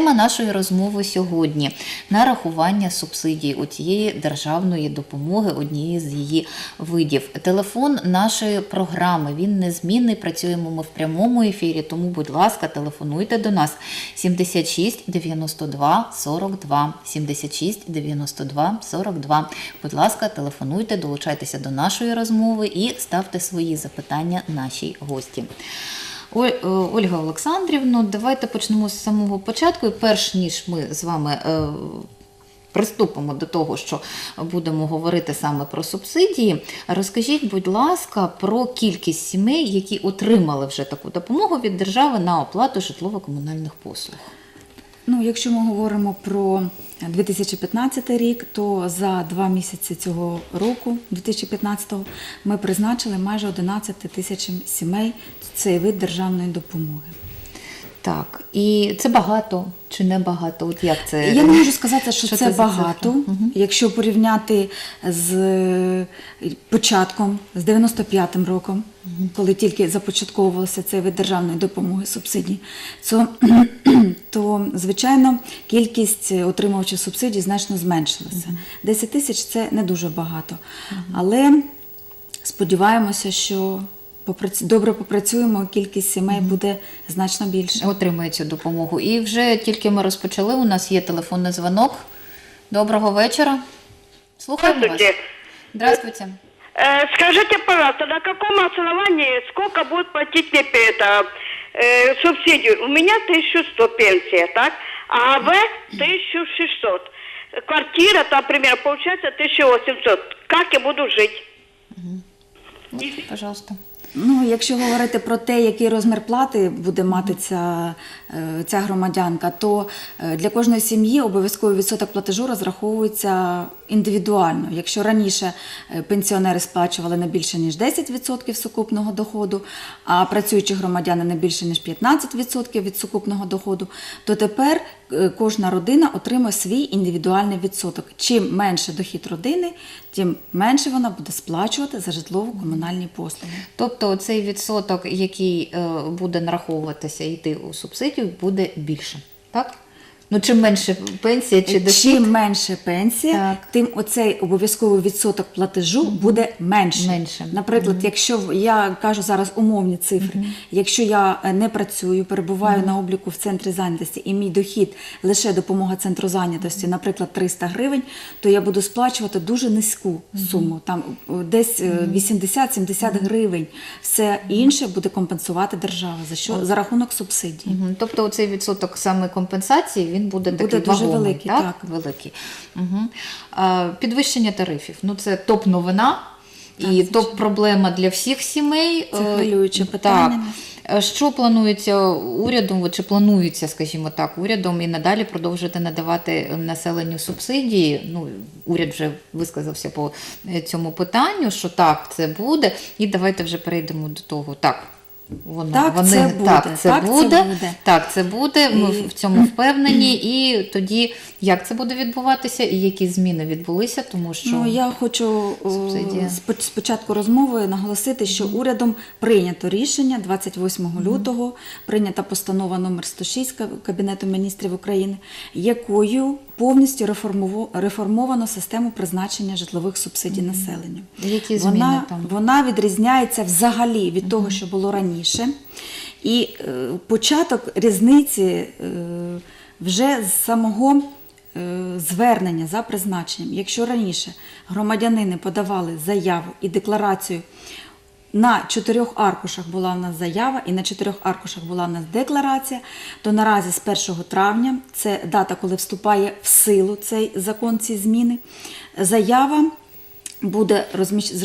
Тема нашої розмови сьогодні нарахування субсидій у цієї державної допомоги, однієї з її видів. Телефон нашої програми він незмінний. Працюємо ми в прямому ефірі. Тому, будь ласка, телефонуйте до нас 76 92 42 76 92 42. Будь ласка, телефонуйте, долучайтеся до нашої розмови і ставте свої запитання нашій гості. Е, Ольга Олександрівна, давайте почнемо з самого початку. І перш ніж ми з вами е, приступимо до того, що будемо говорити саме про субсидії, розкажіть, будь ласка, про кількість сімей, які отримали вже таку допомогу від держави на оплату житлово-комунальних послуг. Ну, якщо ми говоримо про 2015 рік, то за два місяці цього року, 2015-го, ми призначили майже 11 тисячам сімей цей вид державної допомоги. Так, і це багато чи не багато? От як це? Я не можу сказати, що, Що це, це багато, цифра? Якщо порівняти з е, початком, з 95-м роком, коли тільки започатковувався цей вид державної допомоги субсидій, то, то звичайно кількість отримувачів субсидій значно зменшилася. 10 тисяч це не дуже багато. Але сподіваємося, що добре попрацюємо, кількість сімей буде значно більше. отримує цю допомогу. І вже тільки ми розпочали. У нас є телефонний дзвонок. Доброго вечора. Слухаємо вас. Здравствуйте. Здравствуйте. Э, Скажите, пожалуйста, на каком основании сколько будет платить мне это, э, субсидию? У меня 1100 пенсия, так? А АВ 1600. Квартира, там, примерно, получается 1800. Как я буду жить? Пожалуйста. Ну, якщо говорити про те, який розмір плати буде мати ця, е, ця громадянка, то е, для кожної сім'ї обов'язковий відсоток платежу розраховується індивідуально. Якщо раніше е, пенсіонери сплачували не більше ніж 10% сукупного доходу, а працюючі громадяни не більше ніж 15% від сукупного доходу, то тепер е, кожна родина отримує свій індивідуальний відсоток. Чим менше дохід родини, тим менше вона буде сплачувати за житлово-комунальні послуги. Тобто цей відсоток, який е, буде нараховуватися йти у субсидію, буде більше. Так? Ну, чим менше пенсія чи дохід, Чим менше пенсія, Так. тим оцей обов'язковий відсоток платежу буде менше. Менше. Наприклад, якщо в- я кажу зараз умовні цифри, якщо я е, не працюю, перебуваю на обліку в центрі зайнятості і мій дохід лише допомога центру зайнятості, наприклад, 300 гривень, то я буду сплачувати дуже низьку суму, там е, десь е, 80-70 гривень. Все інше буде компенсувати держава за що? За рахунок субсидій. Мгм. Тобто цей відсоток саме компенсації він буде, Буде такий дуже вагомий, великий, так? так. великий. Угу. А, підвищення тарифів. Ну це топ-новина і топ-проблема для всіх сімей. Це Е, хвилююче питання. Так. Е, Що планується урядом, чи планується, скажімо так, урядом і надалі продовжити надавати населенню субсидії? Ну, уряд вже висказався по е, цьому питанню, що так, це буде. І давайте вже перейдемо до того. Так, воно, Так, вони, це буде, Так, це так, це буде. буде. Так, це буде. Ми І- в цьому впевнені. І тоді як це буде відбуватися, і які зміни відбулися, тому що Ну, я хочу Субсидія. спочатку розмови наголосити, що урядом прийнято рішення 28 лютого, прийнята постанова номер 106 Кабінету міністрів України, якою повністю реформовано систему призначення житлових субсидій населенню. Які зміни вона, там? вона відрізняється взагалі від того, що було раніше. І е, початок різниці е, вже з самого е, звернення за призначенням. Якщо раніше громадянини подавали заяву і декларацію. На чотирьох аркушах була в нас заява, і на чотирьох аркушах була в нас декларація. То наразі з 1 травня, це дата, коли вступає в силу цей закон, ці зміни. Заява буде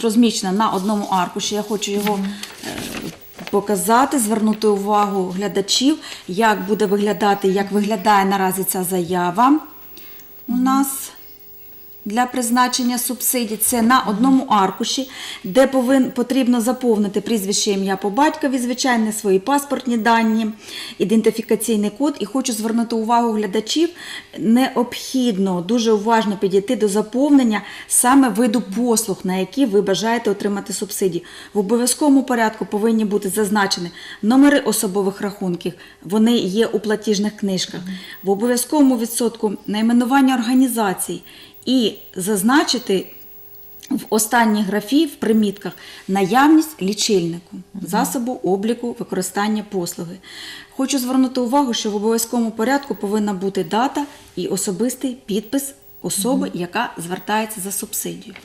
розміщена на одному аркуші. Я хочу його е, показати, звернути увагу глядачів, як буде виглядати, як виглядає наразі ця заява у нас. Для призначення субсидій. Це на одному аркуші, де повин, потрібно заповнити прізвище ім'я по батькові, звичайно, свої паспортні дані, ідентифікаційний код. І хочу звернути увагу глядачів, необхідно дуже уважно підійти до заповнення саме виду послуг, на які ви бажаєте отримати субсидії. В обов'язковому порядку повинні бути зазначені номери особових рахунків, вони є у платіжних книжках. В обов'язковому відсотку найменування організацій і зазначити в останній графі в примітках наявність лічильнику, засобу обліку використання послуги. Хочу звернути увагу, що в обов'язковому порядку повинна бути дата і особистий підпис особи, яка звертається за субсидію.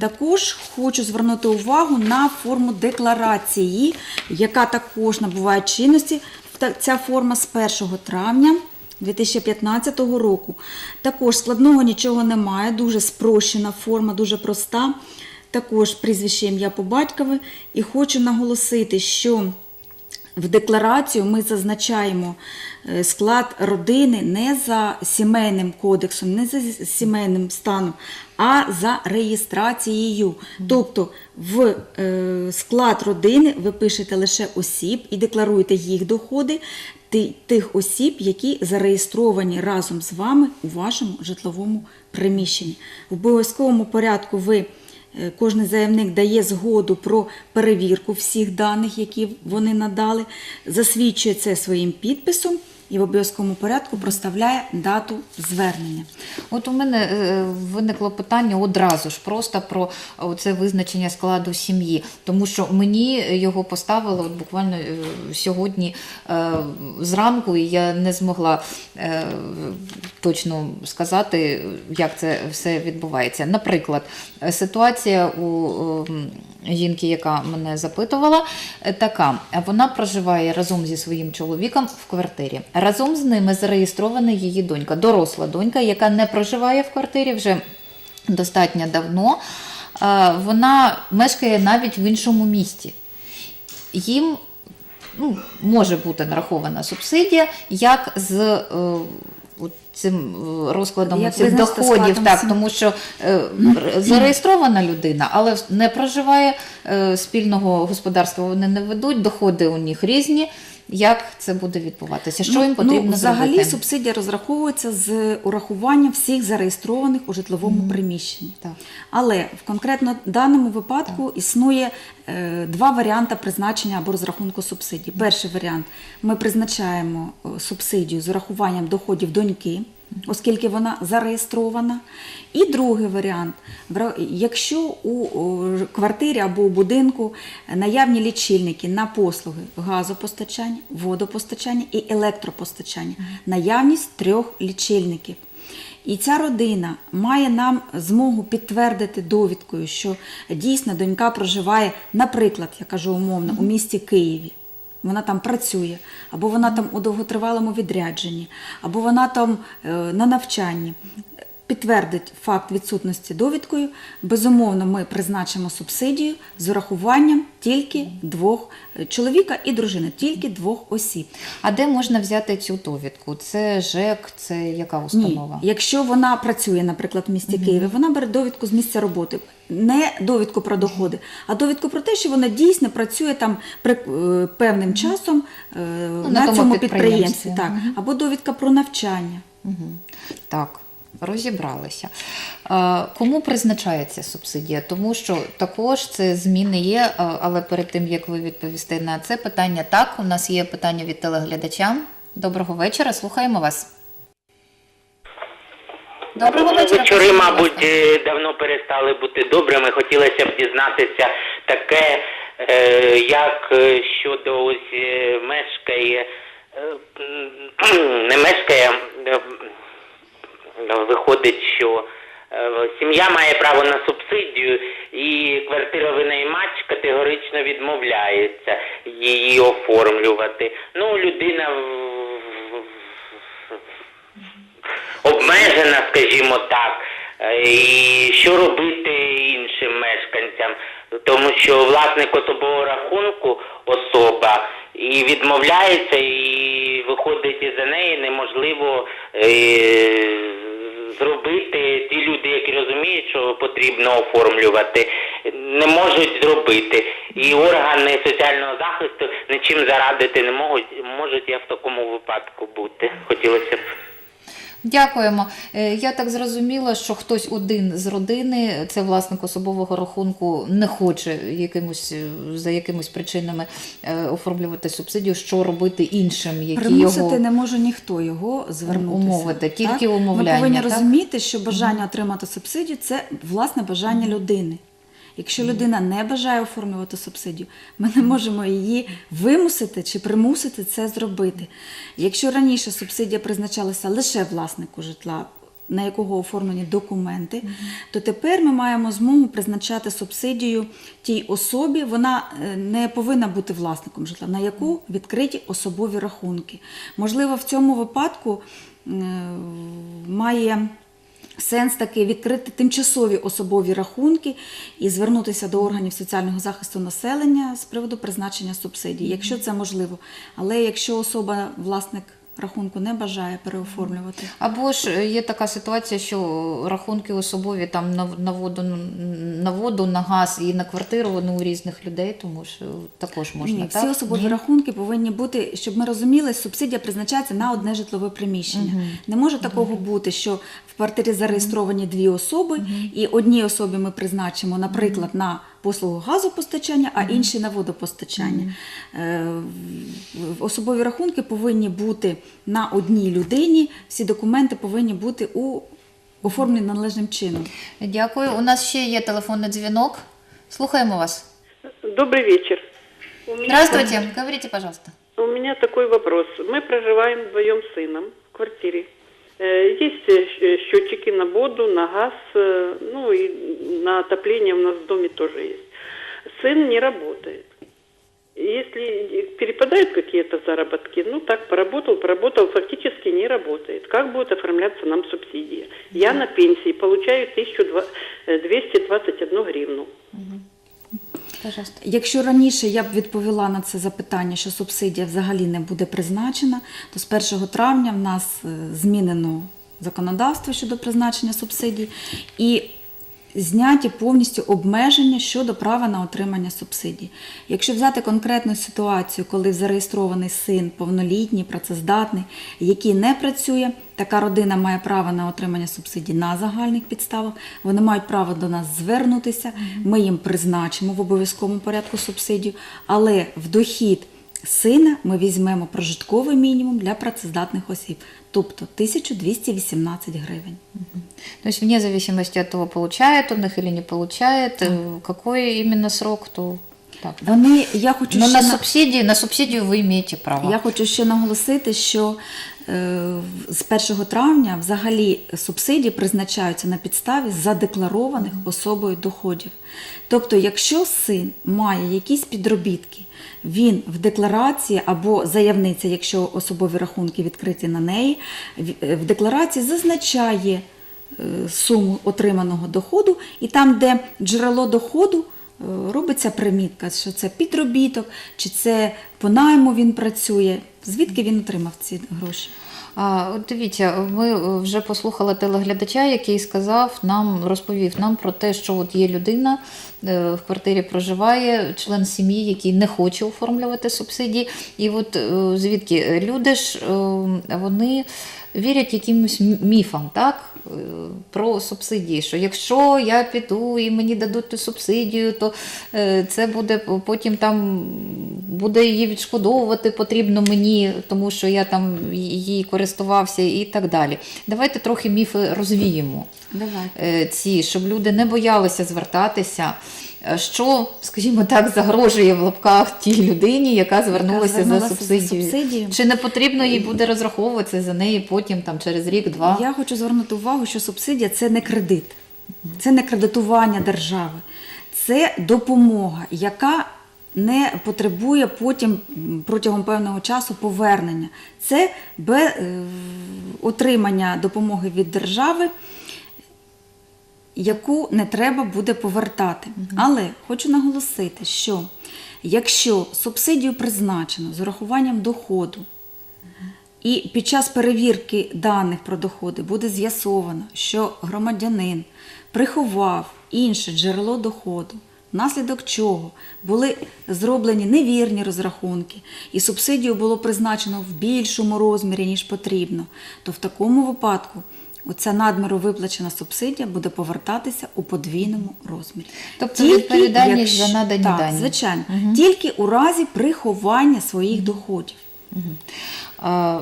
Також хочу звернути увагу на форму декларації, яка також набуває чинності. Ця форма з 1 травня 2015 року. Також складного нічого немає, дуже спрощена форма, дуже проста. Також прізвище ім'я по батькові. І хочу наголосити, що в декларацію ми зазначаємо е, склад родини не за сімейним кодексом, не за сімейним станом, а за реєстрацією. Тобто в е, склад родини ви пишете лише осіб і декларуєте їх доходи тих осіб, які зареєстровані разом з вами у вашому житловому приміщенні. В обов'язковому порядку ви. Е, Кожний заявник дає згоду про перевірку всіх даних, які вони надали, засвідчує це своїм підписом і в обов'язковому порядку проставляє дату звернення. От у мене е, виникло питання одразу ж просто про це визначення складу сім'ї, тому що мені його поставили от буквально е, сьогодні е, зранку, і я не змогла точно сказати, як це все відбувається. Наприклад, ситуація у жінки, яка мене запитувала, така: вона проживає разом зі своїм чоловіком в квартирі. Разом з ними зареєстрована її донька, доросла донька, яка не проживає в квартирі вже достатньо давно. Е, Вона мешкає навіть в іншому місті. Їм ну, може бути нарахована субсидія, як з е, цим е, розкладом Як цих доходів, так, тому що е, зареєстрована людина, але не проживає е, спільного господарства, вони не ведуть, доходи у них різні. Як це буде відбуватися? Що їм потрібно ну, взагалі зробити? субсидія розраховується з урахуванням всіх зареєстрованих у житловому приміщенні. Так. Але в конкретно даному випадку існує е, два варіанти призначення або розрахунку субсидій. Перший варіант ми призначаємо е, субсидію з урахуванням доходів доньки. Оскільки вона зареєстрована. І другий варіант, якщо у квартирі або у будинку наявні лічильники на послуги газопостачання, водопостачання і електропостачання, наявність трьох лічильників. І ця родина має нам змогу підтвердити довідкою, що дійсно донька проживає, наприклад, я кажу умовно, у місті Києві. Вона там працює, або вона там у довготривалому відрядженні, або вона там е, на навчанні. Підтвердить факт відсутності довідкою. Безумовно, ми призначимо субсидію з урахуванням тільки двох е, чоловіка і дружини, тільки двох осіб. А де можна взяти цю довідку? Це ЖЕК, це яка Ні, установа? якщо вона працює, наприклад, в місті Києві, вона бере довідку з місця роботи. Не довідку про доходи, а довідку про те, що вона дійсно працює там при е, певним часом е, на на, цьому підприємстві. Так. Або довідка про навчання. Так, розібралися. Е, Кому призначається субсидія? Тому що також це зміни є, але перед тим як ви відповісте на це питання, так, у нас є питання від телеглядача. Доброго вечора, слухаємо вас. Доброго вечора. Вечори, мабуть, е, давно перестали бути добрими. Хотілося б дізнатися таке, е, як е, щодо ось мешкає, не мешкає, виходить, що сім'я має право на субсидію, і квартировинаймач категорично відмовляється її оформлювати. Ну, людина в- обмежена, скажімо так. Е, І що робити іншим мешканцям? Тому що власник особового рахунку особа і відмовляється, і виходить із за неї неможливо е, зробити. Ті люди, які розуміють, що потрібно оформлювати, не можуть зробити. І органи соціального захисту нічим зарадити не можуть. Можуть я в такому випадку бути. Хотілося б. Дякуємо. Е, Я так зрозуміла, що хтось один з родини, це власник особового рахунку, не хоче якимось е, за якимись причинами е, оформлювати субсидію. Що робити іншим, які Примусити його не може ніхто його звернутися. Умовити, тільки так? умовляння, Ми повинні так? розуміти, що бажання отримати субсидію це власне бажання людини. Якщо людина не бажає оформлювати субсидію, ми не можемо її вимусити чи примусити це зробити. Якщо раніше субсидія призначалася лише власнику житла, на якого оформлені документи, то тепер ми маємо змогу призначати субсидію тій особі. Вона е, не повинна бути власником житла, на яку відкриті особові рахунки. Можливо, в цьому випадку е, має сенс такий відкрити тимчасові особові рахунки і звернутися до органів соціального захисту населення з приводу призначення субсидій, якщо це можливо. Але якщо особа, власник рахунку, не бажає переоформлювати. Або ж е, є така ситуація, що рахунки особові там на, на воду, на воду, на газ і на квартиру вони у різних людей, тому що також можна Ні, так. всі особові Ні? рахунки повинні бути, щоб ми розуміли, субсидія призначається на одне житлове приміщення. Не може такого бути, що в квартирі зареєстровані дві особи, і одній особі ми призначимо, наприклад, на послугу газопостачання, а іншій на водопостачання. Е, в- Особові рахунки повинні бути на одній людині, всі документи повинні бути у оформлені належним чином. Дякую. У нас ще є телефонний дзвінок. Слухаємо вас. Добрый вечер. У меня, Здравствуйте. Говорите, пожалуйста. у меня такой вопрос. Мы проживаем вдвоем с сыном в квартире. Э, Есть э, щ- счетчики на воду, на газ, э, ну и на отопление у нас в доме тоже есть. Сын не работает. Если перепадают какие-то заработки, ну так, поработал, поработал, фактически не работает. Как будет оформляться нам субсидия? Я на пенсии получаю 1221 гривну. Пожалуйста. Якщо раніше я б відповіла на це запитання, що субсидія взагалі не буде призначена, то з 1 травня в нас е, змінено законодавство щодо призначення субсидій і зняті повністю обмеження щодо права на отримання субсидій. Якщо взяти конкретну ситуацію, коли зареєстрований син повнолітній, працездатний, який не працює, така родина має право на отримання субсидій на загальних підставах. Вони мають право до нас звернутися. Ми їм призначимо в обов'язковому порядку субсидію, але в дохід сина ми візьмемо прожитковий мінімум для працездатних осіб, тобто 1218 гривень. То есть вне зависимости от того, получает он их или не получает, э, какой именно срок, то так. Вони, я хочу ще на на- субсидии, на субсидию вы имеете право. Я хочу ще наголосити, що з 1 травня взагалі субсидії призначаються на підставі задекларованих особою доходів. Тобто, якщо син має якісь підробітки, він в декларації або заявниця, якщо особові рахунки відкриті на неї, в- е, декларації зазначає е, суму отриманого доходу, і там, де джерело доходу, е, робиться примітка, що це підробіток, чи це по найму він працює, звідки він отримав ці гроші. А, от дивіться, ми е, вже послухали телеглядача, який сказав нам, розповів нам про те, що от є людина е, в квартирі проживає, член сім'ї, який не хоче оформлювати субсидії. І от е, звідки люди ж е, вони вірять якимось міфам, так? е, Про субсидії, що якщо я піду і мені дадуть ту субсидію, то е, це буде потім там буде її відшкодовувати потрібно мені, тому що я там її користувався і так далі. Давайте трохи міфи розвіємо. Давайте. Е, Ці, щоб люди не боялися звертатися. Е, Що, скажімо так, загрожує в лапках тій людині, яка звернулася, за субсидією? субсидією. Чи не потрібно їй буде розраховуватися за неї потім, там через рік-два? Я хочу звернути увагу, що субсидія це не кредит, це не кредитування держави, це допомога, яка не потребує потім протягом певного часу повернення. Це бе, е, отримання допомоги від держави, яку не треба буде повертати. Але хочу наголосити, що якщо субсидію призначено з урахуванням доходу, і під час перевірки даних про доходи буде з'ясовано, що громадянин приховав інше джерело доходу, внаслідок чого були зроблені невірні розрахунки, і субсидію було призначено в більшому розмірі, ніж потрібно, то в такому випадку оця надміру виплачена субсидія буде повертатися у подвійному розмірі. Тобто відповідальність за надані так, дані. Звичайно, тільки у разі приховання своїх доходів. А,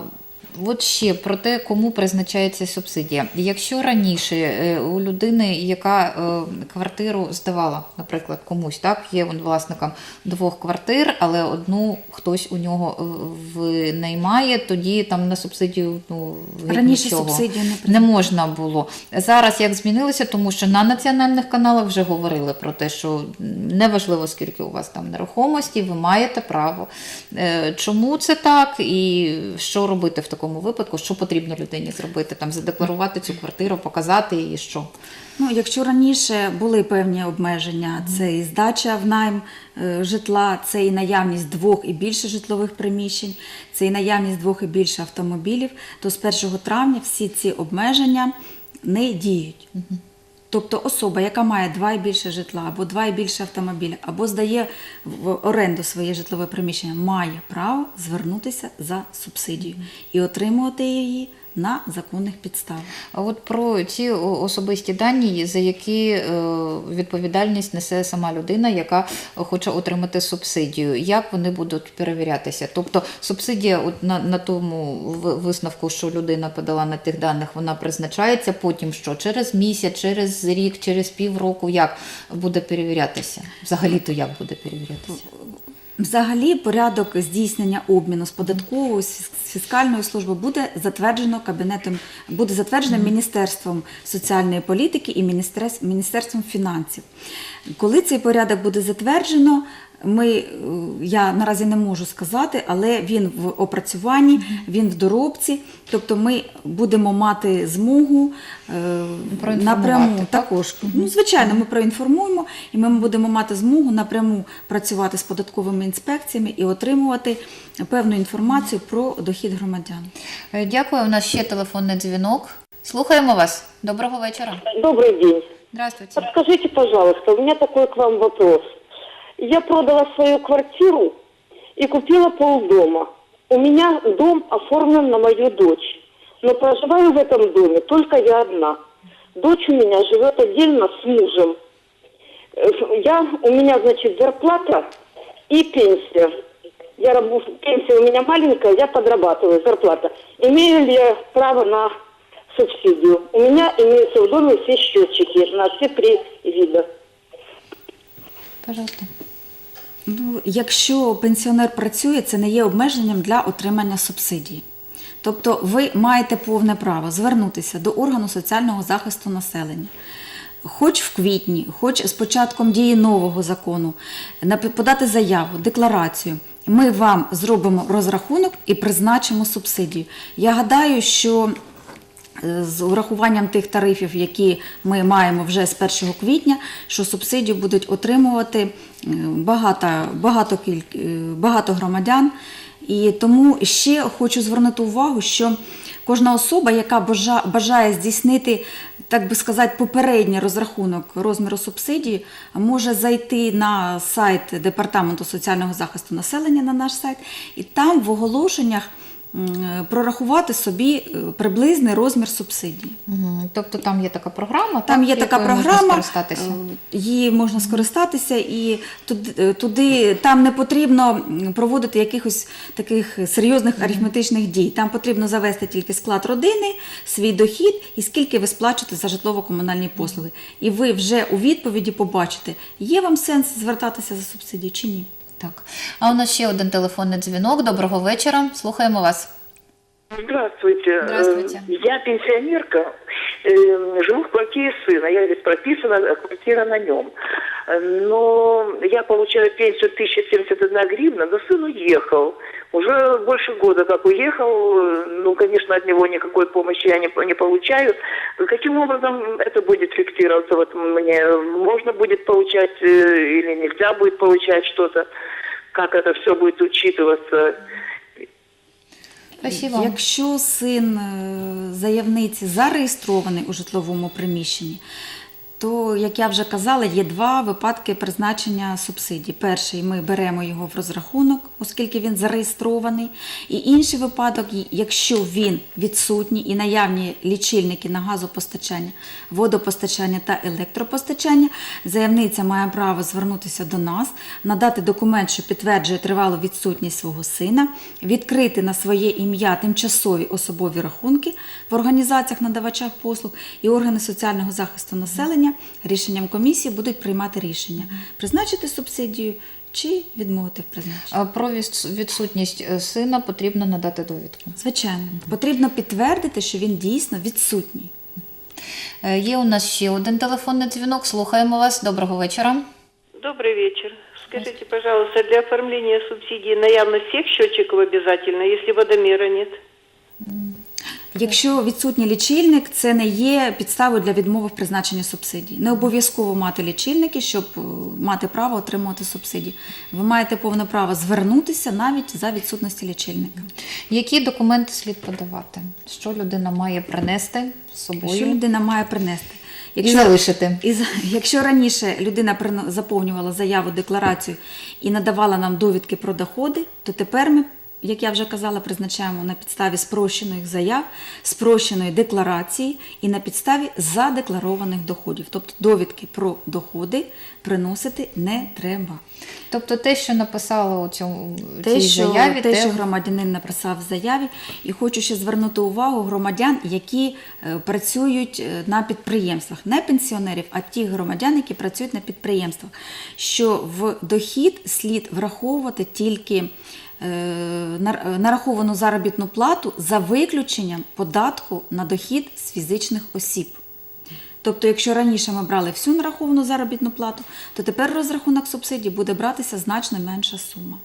От ще про те, кому призначається субсидія. Якщо раніше е, у людини, яка е, квартиру здавала, наприклад, комусь, так, є він власником двох квартир, але одну хтось у нього е, винаймає, тоді там на субсидію ну, Раніше нічого субсидію не не можна було. Зараз як змінилося, тому що на національних каналах вже говорили про те, що неважливо, скільки у вас там нерухомості, ви маєте право. Чому це так і що робити в такому випадку? Що потрібно людині зробити? Там задекларувати цю квартиру, показати її що? Ну, якщо раніше були певні обмеження, це і здача в найм е, житла, це і наявність двох і більше житлових приміщень, це і наявність двох і більше автомобілів, то з 1 травня всі ці обмеження не діють. Тобто особа, яка має два і більше житла, або два і більше автомобіля, або здає в оренду своє житлове приміщення, має право звернутися за субсидію і отримувати її на законних підставах. А от про ці особисті дані, за які е, відповідальність несе сама людина, яка хоче отримати субсидію, як вони будуть перевірятися? Тобто субсидія от на, на тому висновку, що людина подала на тих даних, вона призначається потім що? Через місяць, через рік, через півроку, як буде перевірятися? Взагалі-то як буде перевірятися? Взагалі, порядок здійснення обміну з податковою з фіс- з фіскальної служби буде затверджено кабінетом, буде затверджено Міністерством соціальної політики і Міністерс- Міністерством фінансів. Коли цей порядок буде затверджено, ми, е, я наразі не можу сказати, але він в опрацюванні, він в доробці. Тобто ми будемо мати змогу е, напряму так? також. Ну, звичайно, ми проінформуємо, і ми будемо мати змогу напряму працювати з податковими інспекціями і отримувати певну інформацію про дохід громадян. Е, Дякую. У нас ще телефонний дзвінок. Слухаємо вас. Доброго вечора. Добрый день. Здравствуйте. Подскажите, пожалуйста, у меня такой к вам вопрос. Я продала свою квартиру и купила полдома. У меня дом оформлен на мою дочь. Но проживаю в этом доме только я одна. Дочь у меня живет отдельно с мужем. Э, Я, у меня, значит, зарплата и пенсия. Я работаю, пенсия у меня маленькая, я подрабатываю, зарплата. Имею ли я право на субсидию? У меня имеются в доме все счетчики на все три вида. Пожалуйста. Ну, якщо пенсіонер працює, це не є обмеженням для отримання субсидії. Тобто ви маєте повне право звернутися до органу соціального захисту населення. Хоч в квітні, хоч з початком дії нового закону, подати заяву, декларацію. Ми вам зробимо розрахунок і призначимо субсидію. Я гадаю, що е, з урахуванням тих тарифів, які ми маємо вже з 1 квітня, що субсидію будуть отримувати багато, багато, е, багато громадян. І тому ще хочу звернути увагу, що кожна особа, яка бажає здійснити, так би сказати, попередній розрахунок розміру субсидії, може зайти на сайт Департаменту соціального захисту населення на наш сайт, і там в оголошеннях прорахувати собі е, приблизний розмір субсидії. Мгм. Тобто там є така програма, Там так, є така якою можна програма, скористатися. е, її можна скористатися, і е, туди там не потрібно проводити якихось таких серйозних арифметичних дій. Там потрібно завести тільки склад родини, свій дохід і скільки ви сплачуєте за житлово-комунальні послуги. І ви вже у відповіді побачите, є вам сенс звертатися за субсидію чи ні. Так. А у нас ще один телефонний дзвінок. Доброго вечора. Слухаємо вас. Здравствуйте. Здравствуйте. Э, Я пенсионерка, э, живу в квартире сына, я здесь прописана, а квартира на нем. Э, Но я получаю пенсию 1071 гривна, но сын уехал. Уже больше года как уехал, э, ну, конечно, от него никакой помощи я не, не получаю. Каким образом это будет фиксироваться? Вот мне можно будет получать э, или нельзя будет получать что-то? Как это все будет учитываться? Спасибо. Якщо син е, заявниці зареєстрований у житловому приміщенні, то, як я вже казала, є два випадки призначення субсидій. Перший ми беремо його в розрахунок, оскільки він зареєстрований. І інший випадок, якщо він відсутній і наявні лічильники на газопостачання, водопостачання та електропостачання, заявниця має право звернутися до нас, надати документ, що підтверджує тривалу відсутність свого сина, відкрити на своє ім'я тимчасові особові рахунки в організаціях надавачах послуг і органи соціального захисту населення рішенням комісії будуть приймати рішення призначити субсидію чи відмовити в призначенні. А Про відсутність е, сина потрібно надати довідку. Звичайно, потрібно підтвердити, що він дійсно відсутній. Е, Є у нас ще один телефонний дзвінок. Слухаємо вас. Доброго вечора. Добрый вечер. Скажите, пожалуйста, для оформления субсидии наявность всех счетчиков обязательно, если водомера нет? Якщо відсутній лічильник, це не є підставою для відмови в призначенні субсидій. Не обов'язково мати лічильники, щоб е, мати право отримувати субсидії. Ви маєте повне право звернутися навіть за відсутності лічильника. Які документи слід подавати? Що людина має принести з собою? Що людина має принести? І залишити. І якщо раніше людина заповнювала заяву, декларацію і надавала нам довідки про доходи, то тепер ми, як я вже казала, призначаємо на підставі спрощених заяв, спрощеної декларації і на підставі задекларованих доходів. Тобто довідки про доходи приносити не треба. Тобто те, що написала у цьому Те, цій що, заяві, те, що громадянин написав в заяві, і хочу ще звернути увагу громадян, які е, працюють е, на підприємствах, не пенсіонерів, а ті громадян, які працюють на підприємствах, що в дохід слід враховувати тільки нараховану заробітну плату за виключенням податку на дохід з фізичних осіб. Тобто, якщо раніше ми брали всю нараховану заробітну плату, то тепер розрахунок субсидій буде братися значно менша сума.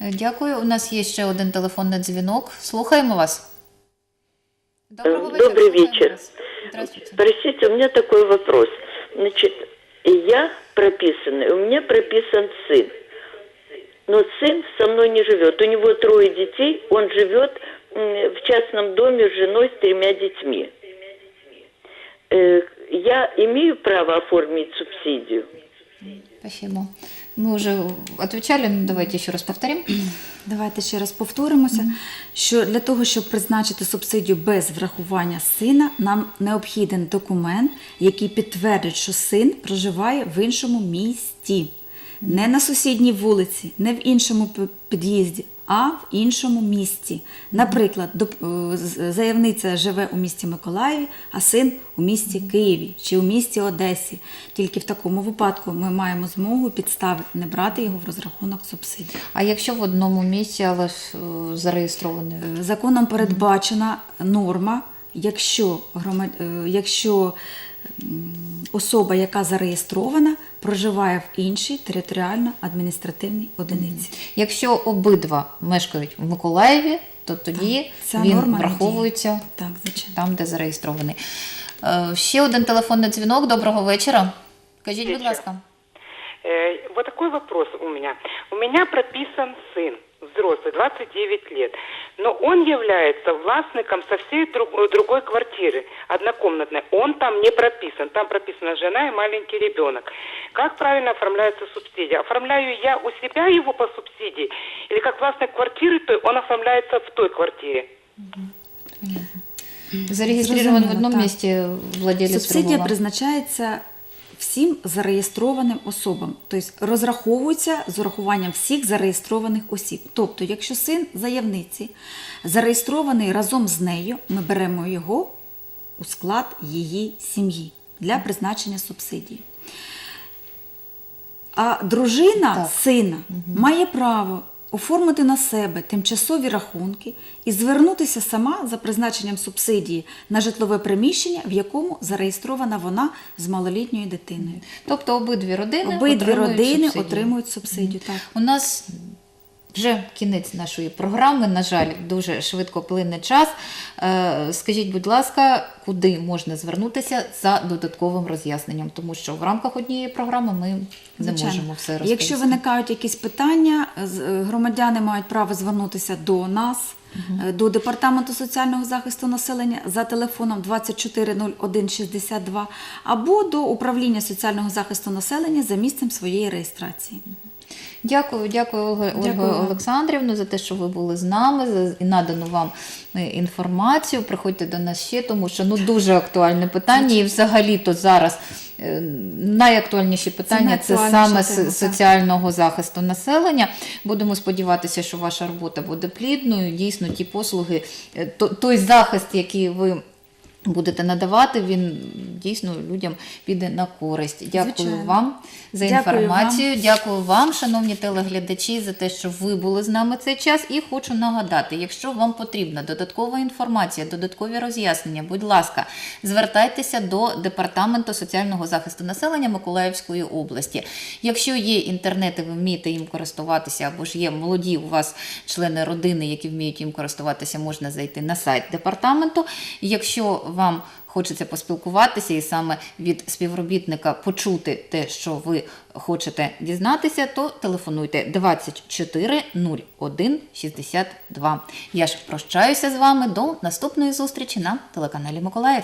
Е, Дякую. У нас є ще один телефонний дзвінок. Слухаємо вас. Доброго Э, вечора. добрый слухаємо вечер. вас. Здравствуйте. Простите, у меня такой вопрос. Значит, я прописанный, у меня прописан сын. Но сын со мной не живет. У него трое детей, он живет м, в частном доме с женой с тремя детьми. Э, Я имею право оформить субсидию? Спасибо. Мы уже отвечали, но давайте еще раз повторим. Давайте ще раз повторимося, що для того, щоб призначити субсидію без врахування сина, нам необхіден документ, який підтвердить, що син проживає в іншому місті, не на сусідній вулиці, не в іншому під'їзді, а в іншому місті. Наприклад, е, заявниця живе у місті Миколаєві, а син у місті Києві чи у місті Одесі. Тільки в такому випадку ми маємо змогу підстави не брати його в розрахунок субсидій. А якщо в одному місці, але е, зареєстрований? Е, Законом передбачена норма, якщо, громад... якщо особа, яка зареєстрована, проживає в іншій територіально-адміністративній одиниці. Якщо обидва мешкають в Миколаєві, то тоді ця він норма враховується. Так, звичайно. там, де зареєстрований. Е, Ще один телефонний дзвінок. Доброго вечора. Кажіть, будь ласка. Э, Вот такой вопрос у меня. У меня прописан сын, взрослый, 29 лет, но он является властником со всей друг- другой квартиры, однокомнатной. Он там не прописан, там прописана жена и маленький ребенок. Как правильно оформляется субсидия? Оформляю я у себя его по субсидии, или как властник квартиры, то он оформляется в той квартире? Зареєстрований в Зрозуміло, одному так. місці владелець Субсидія другого. призначається Всім зареєстрованим особам, тобто розраховується з урахуванням всіх зареєстрованих осіб. Тобто, якщо син заявниці зареєстрований разом з нею, ми беремо його у склад її сім'ї для призначення субсидії. А дружина Так. сина має право оформити на себе тимчасові рахунки і звернутися сама за призначенням субсидії на житлове приміщення, в якому зареєстрована вона з малолітньою дитиною. Тобто обидві родини Обидві отримують родини субсидію. отримують субсидію. Так. У нас вже кінець нашої програми. На жаль, дуже швидко плине час. Е, Скажіть, будь ласка, куди можна звернутися за додатковим роз'ясненням? Тому що в рамках однієї програми ми не Звичайно. можемо все розповісти. Якщо виникають якісь питання, е, громадяни мають право звернутися до нас е, до Департаменту соціального захисту населення за телефоном 240162 або до управління соціального захисту населення за місцем своєї реєстрації. Дякую, дякую, Ольга, Дякую Ольга вам. Олександрівну, за те, що ви були з нами, за надану вам е, інформацію. Приходьте до нас ще, тому що ну дуже актуальне питання. І взагалі то зараз е, найактуальніші питання це, найактуальніша саме тема, с- так. соціального захисту населення. Будемо сподіватися, що ваша робота буде плідною. Дійсно, ті послуги, е, то- той захист, який ви. Будете надавати, він дійсно людям піде на користь. Дякую Звичайно. вам за Дякую інформацію. Дякую вам, шановні телеглядачі, за те, що ви були з нами цей час. І хочу нагадати, якщо вам потрібна додаткова інформація, додаткові роз'яснення, будь ласка, звертайтеся до департаменту соціального захисту населення Миколаївської області. Якщо є інтернет, і ви вмієте їм користуватися, або ж є молоді у вас члени родини, які вміють їм користуватися, можна зайти на сайт департаменту. Якщо вам хочеться поспілкуватися і саме від співробітника почути те, що ви хочете дізнатися, то телефонуйте 24 01 62. Я ж прощаюся з вами до наступної зустрічі на телеканалі Миколаїв.